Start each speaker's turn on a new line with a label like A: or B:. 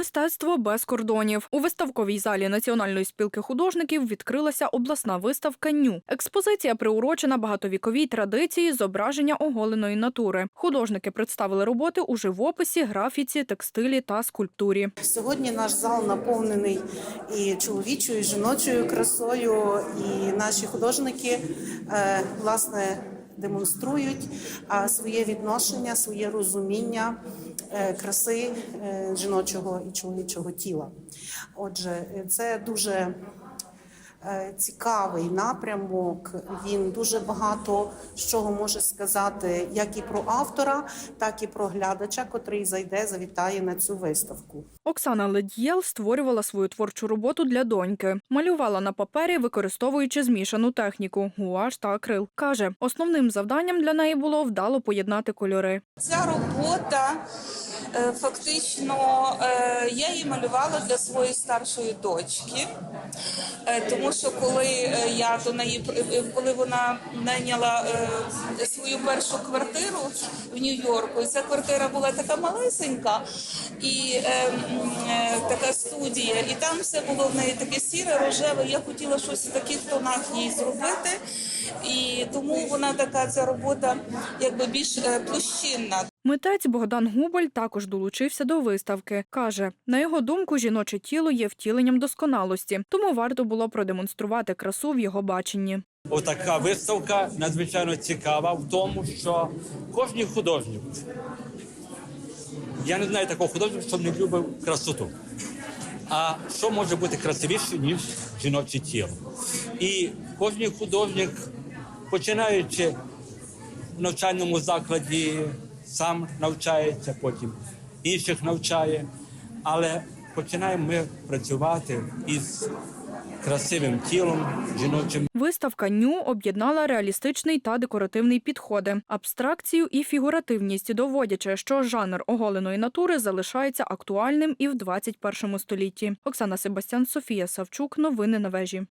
A: Мистецтво без кордонів у виставковій залі Національної спілки художників відкрилася обласна виставка Ню. Експозиція приурочена багатовіковій традиції зображення оголеної натури. Художники представили роботи у живописі, графіці, текстилі та скульптурі.
B: Сьогодні наш зал наповнений і чоловічою, і жіночою красою, і наші художники е, власне демонструють своє відношення, своє розуміння е, краси е, жіночого і чоловічого тіла. Отже, це дуже цікавий напрямок. Він дуже багато з чого може сказати як і про автора, так і про глядача, котрий зайде, завітає на цю виставку.
A: Оксана Ледьєл створювала свою творчу роботу для доньки. Малювала на папері, використовуючи змішану техніку гуаш та акрил. Каже, основним завданням для неї було вдало поєднати кольори.
C: Ця робота е, фактично е, я її малювала для своєї старшої дочки, Е, тому що коли е, я до неї е, коли вона найняла свою першу квартиру в Нью-Йорку, ця квартира була така малесенька і така студія, і там все було в неї таке сіре, рожеве. Я хотіла щось в таких тонах їй зробити, і тому вона така ця робота якби більш площинна.
A: Митець Богдан Губаль також долучився до виставки. Каже, на його думку, жіноче тіло є втіленням досконалості, тому варто було продемонструвати красу в його баченні.
D: Отака виставка надзвичайно цікава в тому, що кожен художник, я не знаю такого художника, що не любив красоту. А що може бути красивіше, ніж жіноче тіло? І кожен художник, починаючи в навчальному закладі, сам навчається, потім інших навчає. Але починаємо ми працювати із красивим тілом жіночим.
A: Виставка Ню об'єднала реалістичний та декоративний підходи, абстракцію і фігуративність, доводячи, що жанр оголеної натури залишається актуальним і в 21 столітті. Оксана Себастян, Софія Савчук. Новини на вежі.